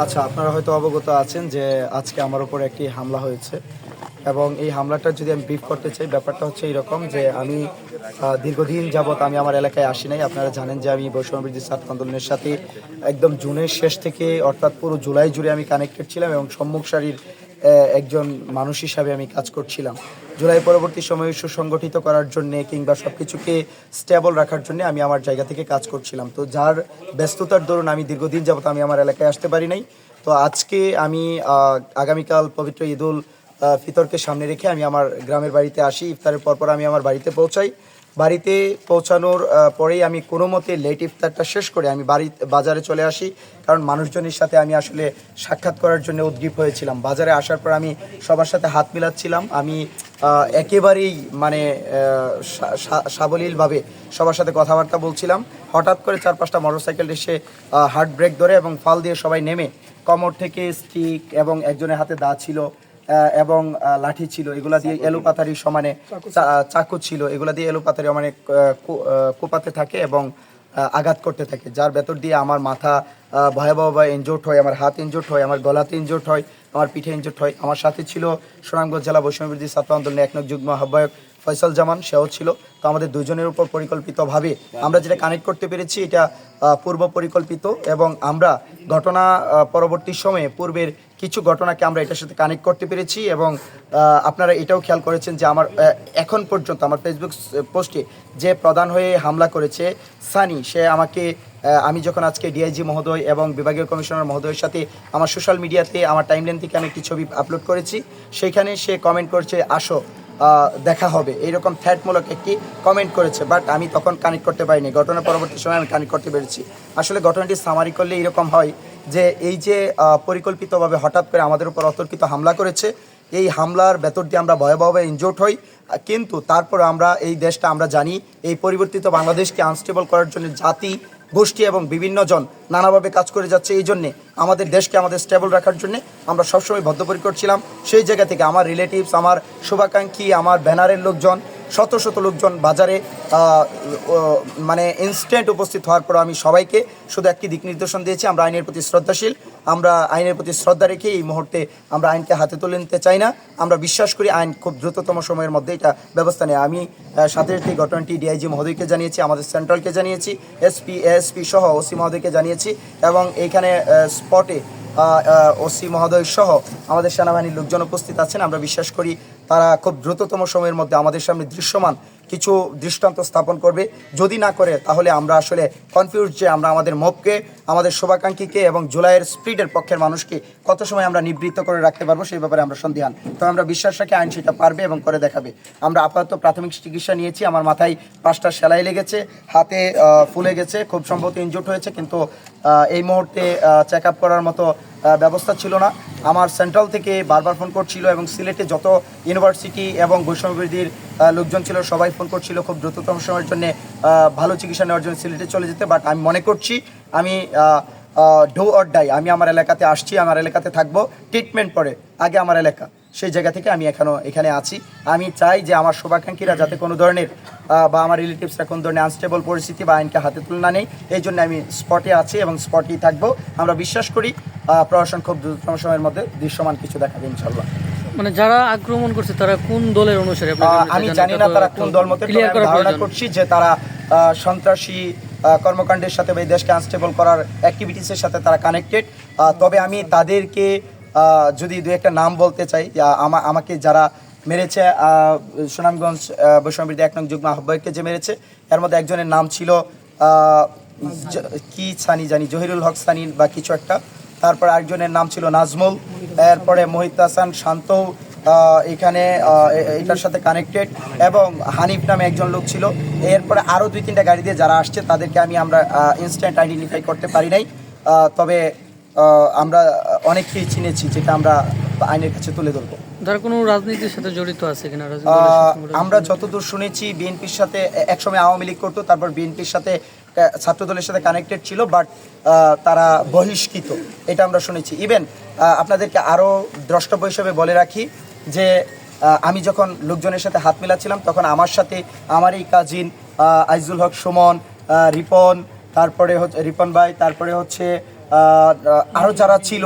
আচ্ছা আপনারা হয়তো অবগত আছেন যে আজকে আমার উপর একটি হামলা হয়েছে এবং এই হামলাটা যদি আমি ব্রিফ করতে চাই, ব্যাপারটা হচ্ছে এইরকম যে আমি দীর্ঘদিন যাবৎ আমি আমার এলাকায় আসি নাই। আপনারা জানেন যে আমি বৈষম্যবৃদ্ধি ছাত্র আন্দোলনের সাথে একদম জুনের শেষ থেকে অর্থাৎ পুরো জুলাই জুড়ে আমি কানেক্টেড ছিলাম এবং সম্মুখ সারির একজন মানুষ হিসাবে আমি কাজ করছিলাম। জুলাই পরবর্তী সময়ে সুসংগঠিত করার জন্য কিংবা সব কিছুকে স্টেবল রাখার জন্য আমি আমার জায়গা থেকে কাজ করছিলাম। তো যার ব্যস্ততার দরুন আমি দীর্ঘদিন যাবত আমি আমার এলাকায় আসতে পারি নাই। তো আজকে আমি আগামীকাল পবিত্র ঈদুল ফিতরকে সামনে রেখে আমি আমার গ্রামের বাড়িতে আসি। ইফতারের পরপর আমি আমার বাড়িতে পৌঁছাই। বাড়িতে পৌঁছানোর পরেই আমি কোনো মতে লেট ইফতারটা শেষ করে আমি বাড়ি, বাজারে চলে আসি। কারণ মানুষজনের সাথে আমি আসলে সাক্ষাৎ করার জন্য উদ্গ্রীব হয়েছিলাম। বাজারে আসার পর আমি সবার সাথে হাত মিলাচ্ছিলাম। আমি একেবারেই মানে সাবলীলভাবে সবার সাথে কথাবার্তা বলছিলাম। হঠাৎ করে চার পাঁচটা মোটরসাইকেল এসে হার্ট ব্রেক ধরে এবং ফাল দিয়ে সবাই নেমে কোমর থেকে স্টিক এবং একজনের হাতে দা ছিল। এবং লাঠি ছিল এগুলা দিয়ে এলোপাতারি সমানে চাকু ছিল। এগুলা দিয়ে এলোপাতারি মানে কোপাতে থাকে এবং আঘাত করতে থাকে। যার ভেতর দিয়ে আমার মাথা ভয়াবহভাবে ইনজোর্ড হয় আমার হাত ইনজোর্ড হয় আমার গলাতে ইনজোর্ড হয় আমার পিঠে ইনজোর্ড হয়। আমার সাথে ছিল সুনামগঞ্জ জেলা বৈষম্যবৃদ্ধি ছাত্র আন্দোলনের একনক যুগ্ম আহ্বায়ক ফয়সাল জামান, সেও ছিল। তো আমাদের দুজনের উপর পরিকল্পিতভাবে আমরা যেটা কানেক্ট করতে পেরেছি, এটা পূর্ব পরিকল্পিত এবং আমরা ঘটনা পরবর্তী সময়ে পূর্বের কিছু ঘটনাকে আমরা এটার সাথে কানেক্ট করতে পেরেছি এবং আপনারা এটাও খেয়াল করেছেন যে আমার এখন পর্যন্ত আমার ফেসবুক পোস্টে যে প্রধান হয়ে হামলা করেছে সানি, সে আমাকে আমি যখন আজকে ডিআইজি মহোদয় এবং বিভাগীয় কমিশনার মহোদয়ের সাথে আমার সোশ্যাল মিডিয়াতে আমার টাইমলাইন থেকে আমি একটি ছবি আপলোড করেছি সেইখানে সে কমেন্ট করছে, আসো। দেখা হবে। এইরকম থ্যাটমূলক একটি কমেন্ট করেছে বাট আমি তখন কানেক্ট করতে পারিনি। ঘটনা পরবর্তী সময় আমি কানেক্ট করতে পেরেছি। আসলে ঘটনাটি সামারি করলে এরকম হয় যে, এই যে পরিকল্পিতভাবে হঠাৎ করে আমাদের উপর অতর্কিত হামলা করেছে, এই হামলার ভেতর দিয়ে আমরা ভয়াবহভাবে ইনজোর্ড হই। কিন্তু তারপর আমরা এই দেশটা আমরা জানি, এই পরিবর্তিত বাংলাদেশকে আনস্টেবল করার জন্য জাতি গোষ্ঠী এবং বিভিন্ন জন নানাভাবে কাজ করে যাচ্ছে। এই জন্যে আমাদের দেশকে আমাদের স্টেবল রাখার জন্য আমরা সবসময় বদ্ধপরিকর ছিলাম। সেই জায়গা থেকে আমার রিলেটিভস আমার শুভাকাঙ্ক্ষী, আমার ব্যানারের লোকজন শত শত লোকজন বাজারে মানে ইনস্ট্যান্ট উপস্থিত হওয়ার পর আমি সবাইকে শুধু একটি দিক নির্দেশন দিয়েছি, আমরা আইনের প্রতি শ্রদ্ধাশীল, আমরা আইনের প্রতি শ্রদ্ধা রেখে এই মুহূর্তে আমরা আইনকে হাতে তুলে নিতে চাই না। আমরা বিশ্বাস করি আইন খুব দ্রুততম সময়ের মধ্যে এটা ব্যবস্থা নেয়। আমি সাথে সাথে ঘটনাটি ডিআইজি মহোদয়কে জানিয়েছি, আমাদের সেন্ট্রালকে জানিয়েছি এসপি এএসপি সহ ওসি মহোদয়কে জানিয়েছি এবং এইখানে স্পটে ওসি মহোদয় সহ আমাদের সেনাবাহিনীর লোকজন উপস্থিত আছেন। আমরা বিশ্বাস করি তারা খুব দ্রুততম সময়ের মধ্যে আমাদের সামনে দৃশ্যমান কিছু দৃষ্টান্ত স্থাপন করবে। যদি না করে, তাহলে আমরা আসলে কনফিউজ যে আমরা আমাদের মবকে আমাদের শুভাকাঙ্ক্ষীকে এবং জুলাইয়ের স্পিডের পক্ষের মানুষকে কত সময় আমরা নিবৃত্ত করে রাখতে পারব, সেই ব্যাপারে আমরা সন্দিহান। তো আমরা বিশ্বাস রাখি আইন সেটা পারবে এবং করে দেখাবে। আমরা আপাতত প্রাথমিক চিকিৎসা নিয়েছি, আমার মাথায় পাঁচটা সেলাই লেগেছে, হাতে ফুলে গেছে, খুব সম্ভবত ইনজুট হয়েছে, কিন্তু এই মুহূর্তে চেক আপ করার মতো ব্যবস্থা ছিল না। আমার সেন্ট্রাল থেকে বারবার ফোন করছিল এবং সিলেটে যত ইউনিভার্সিটি এবং বৈষম্যবৃদ্ধির লোকজন ছিল, সবাই ফোন করছিল খুব দ্রুততম সময়ের জন্য ভালো চিকিৎসা নেওয়ার জন্য সিলেটে চলে যেতে। বাট আমি মনে করছি, আমি ডো অর ডাই আমি আমার এলাকাতে আসছি, আমার এলাকাতে থাকব। ট্রিটমেন্ট পরে, আগে আমার এলাকা। সেই জায়গা থেকে আমি এখনও এখানে আছি। আমি চাই যে আমার শুভাকাঙ্ক্ষীরা যাতে কোনো ধরনের বা আমার রিলেটিভসরা কোনো ধরনের আনস্টেবল পরিস্থিতি বা আইনকে হাতে তুলনা নেই এই জন্য আমি স্পটে আছি এবং স্পটেই থাকব। আমরা বিশ্বাস করি প্রশাসন খুব দ্রুততম সময়ের মধ্যে দৃশ্যমান কিছু দেখাবে ইনশাল্লাহ মানে যারা আক্রমণ করছে তারা কোন দলের অনুসারে? আমি? জানি না তারা কোন দল মতে ধারণা করছি যে তারা সন্ত্রাসী কর্মকাণ্ডের সাথে বা দেশকে আনস্টেবল করার অ্যাক্টিভিটিসের সাথে তারা কানেক্টেড তবে আমি তাদেরকে যদি দু একটা নাম বলতে চাই আমাকে যারা মেরেছে সুনামগঞ্জ বৈষম্যবৃদ্ধি এক নং যুগ্ম আহ্বায়ককে যে মেরেছে, এর মধ্যে একজনের নাম ছিল কি সানি জানি, জহিরুল হক সানি বা কিছু একটা। তারপর আরেকজনের নাম ছিল নাজমুল। এরপরে মোহিত হাসান শান্ত এখানে এটার সাথে কানেক্টেড এবং হানিফ নামে একজন লোক ছিল। এরপরে আরও দুই তিনটা গাড়ি দিয়ে যারা আসছে, তাদেরকে আমি আমরা ইনস্ট্যান্ট আইডেন্টিফাই করতে পারি নাই। তবে আমরা অনেককেই চিনেছি যেটা আমরা আইনের কাছে তুলে ধরবো। কোনো রাজনীতির সাথে জড়িত আছে কিনা? আমরা যতদূর শুনেছি বিএনপির সাথে একসময় আওয়ামী লীগ করতো তারপর বিএনপির সাথে আহ, ছাত্রদলের সাথে কানেক্টেড ছিল বাট তারা বহিষ্কৃত। এটা আমরা শুনেছি। ইভেন আপনাদেরকে আরও দ্রষ্টব্য হিসেবে বলে রাখি যে আমি যখন লোকজনের সাথে হাত মিলাচ্ছিলাম তখন আমার সাথে আমার এই কাজিন আইজুল হক সুমন রিপন তারপরে হচ্ছে রিপন ভাই তারপরে হচ্ছে আরও যারা ছিল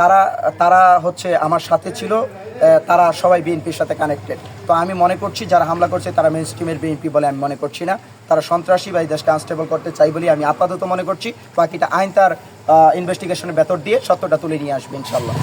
তারা তারা হচ্ছে আমার সাথে ছিল তারা সবাই বিএনপির সাথে কানেক্টেড তো আমি মনে করছি, যারা হামলা করছে, তারা মেন স্ট্রিমের বিএনপি বলে আমি মনে করছি না। তারা সন্ত্রাসী বা এই দেশকে আনস্টেবল করতে চাই বলে আমি আপাতত মনে করছি। বাকিটা আইন তার ইনভেস্টিগেশনের ভেতর দিয়ে সত্যটা তুলে নিয়ে আসবে ইনশাল্লাহ